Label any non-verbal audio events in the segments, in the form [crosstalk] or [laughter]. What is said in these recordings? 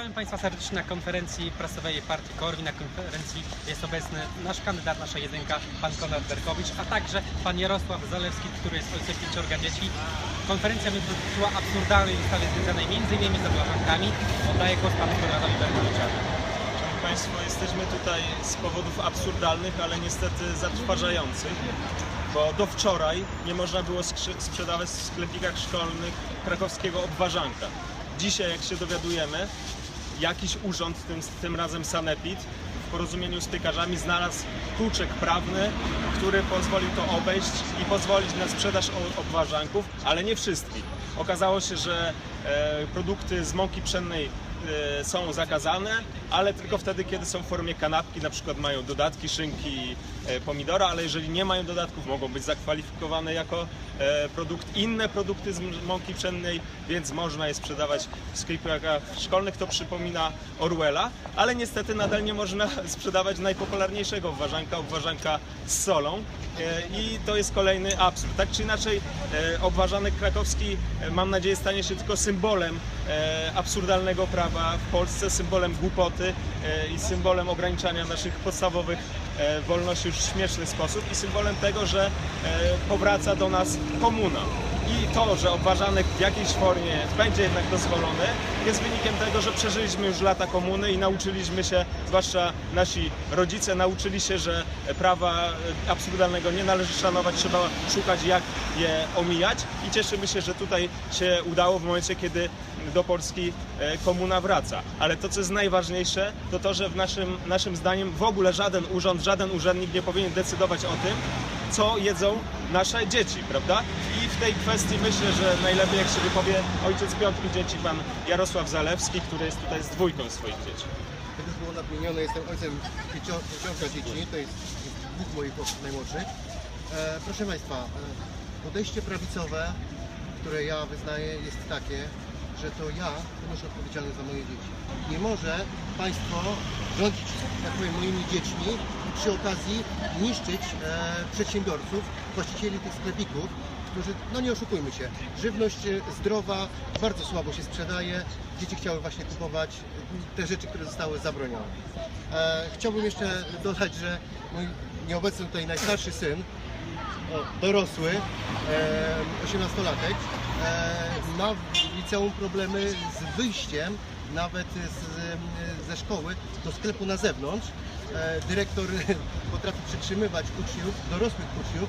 Witamy Państwa serdecznie na konferencji prasowej partii Korwi. Na konferencji jest obecny nasz kandydat, nasza jedynka, pan Konrad Berkowicz, a także pan Jarosław Zalewski, który jest ojcem pięciorga dzieci. Konferencja będzie dotyczyła absurdalnej ustawy związanej m.in. z obławankami. Oddaję głos panu Konradowi Berkowiczowi. Szanowni Państwo, jesteśmy tutaj z powodów absurdalnych, ale niestety zatrważających, bo do wczoraj nie można było sprzedawać w sklepikach szkolnych krakowskiego obwarzanka. Dzisiaj, jak się dowiadujemy, jakiś urząd, tym, tym razem Sanepid, w porozumieniu z piekarzami znalazł kluczek prawny, który pozwolił to obejść i pozwolić na sprzedaż obwarzanków, ale nie wszystkich. Okazało się, że produkty z mąki pszennej e, są zakazane, ale tylko wtedy, kiedy są w formie kanapki, na przykład mają dodatki szynki, e, pomidora, ale jeżeli nie mają dodatków, mogą być zakwalifikowane jako e, produkt, inne produkty z mąki pszennej, więc można je sprzedawać w sklepach szkolnych. To przypomina Orwella, ale niestety nadal nie można [laughs] sprzedawać najpopularniejszego obwarzanka, obwarzanka z solą. E, I to jest kolejny absurd. Tak czy inaczej, e, obwarzanek krakowski, e, mam nadzieję, stanie się tylko symbolem e, absurdalnego prawa w Polsce, symbolem głupoty e, i symbolem ograniczania naszych podstawowych e, wolności już w śmieszny sposób i symbolem tego, że powraca do nas komuna. I to, że obwarzanek w jakiejś formie będzie jednak dozwolony, jest wynikiem tego, że przeżyliśmy już lata komuny i nauczyliśmy się, zwłaszcza nasi rodzice, nauczyli się, że prawa absurdalnego nie należy szanować, trzeba szukać jak je omijać i cieszymy się, że tutaj się udało w momencie, kiedy do Polski e, komuna wraca. Ale to, co jest najważniejsze, to to, że w naszym, naszym zdaniem w ogóle żaden urząd, żaden urzędnik nie powinien decydować o tym, co jedzą nasze dzieci, prawda? Tej kwestii myślę, że najlepiej jak się wypowie ojciec piątki dzieci, pan Jarosław Zalewski, który jest tutaj z dwójką swoich dzieci. Jak już było nadmienione, jestem ojcem pięcio- pięciorga dzieci, to jest dwóch moich najmłodszych. E, proszę Państwa, e, podejście prawicowe, które ja wyznaję, jest takie, że to ja ponoszę odpowiedzialność za moje dzieci. Nie może Państwo rządzić, tak powiem, moimi dziećmi i przy okazji niszczyć e, przedsiębiorców, właścicieli tych sklepików, którzy, no nie oszukujmy się, żywność e, zdrowa bardzo słabo się sprzedaje. Dzieci chciały właśnie kupować te rzeczy, które zostały zabronione. E, chciałbym jeszcze dodać, że mój nieobecny tutaj najstarszy syn, dorosły, e, 18-latek, e, ma w liceum problemy z wyjściem nawet z, ze szkoły do sklepu na zewnątrz. E, dyrektor [laughs] potrafi przytrzymywać uczniów, dorosłych uczniów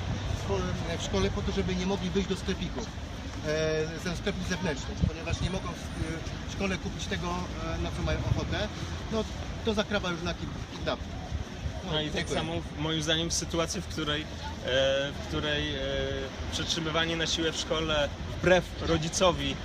w, szkole po to, żeby nie mogli wyjść do sklepików. e, Ze sklepów zewnętrznych, ponieważ nie mogą w, szkole kupić tego, e, na co mają ochotę, no to zakrawa już na kidnapping. No i tak dziękuję. samo w- moim zdaniem w sytuacji, w której, w której przetrzymywanie na siłę w szkole wbrew rodzicowi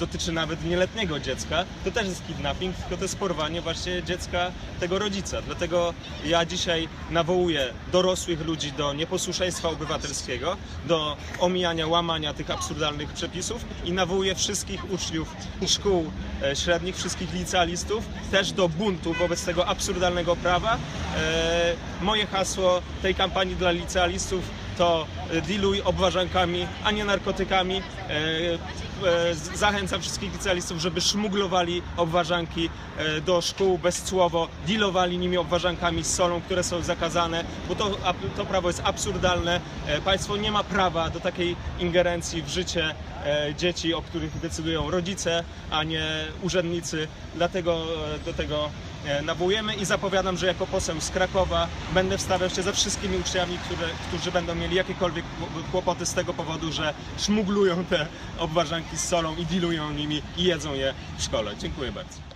dotyczy nawet nieletniego dziecka, to też jest kidnapping, tylko to jest porwanie właśnie dziecka tego rodzica. Dlatego ja dzisiaj nawołuję dorosłych ludzi do nieposłuszeństwa obywatelskiego, do omijania, łamania tych absurdalnych przepisów i nawołuję wszystkich uczniów szkół e, średnich, wszystkich licealistów też do buntu wobec tego absurdalnego prawa. E, Moje hasło tej kampanii dla licealistów to e, dealuj obważankami, a nie narkotykami. E, e, z- Zachęcam wszystkich licealistów, żeby szmuglowali obważanki e, do szkół bezcłowo, dealowali nimi obważankami z solą, które są zakazane, bo to, to prawo jest absurdalne. E, Państwo nie ma prawa do takiej ingerencji w życie dzieci, o których decydują rodzice, a nie urzędnicy. Dlatego e, do tego e, nawołujemy i zapowiadam, że jako poseł z Krakowa będę wstawiał się za wszystkimi uczniami, które, którzy będą mieli jakiekolwiek kł- kłopoty z tego powodu, że szmuglują te obwarzanki z solą i dealują nimi i jedzą je w szkole. Dziękuję bardzo.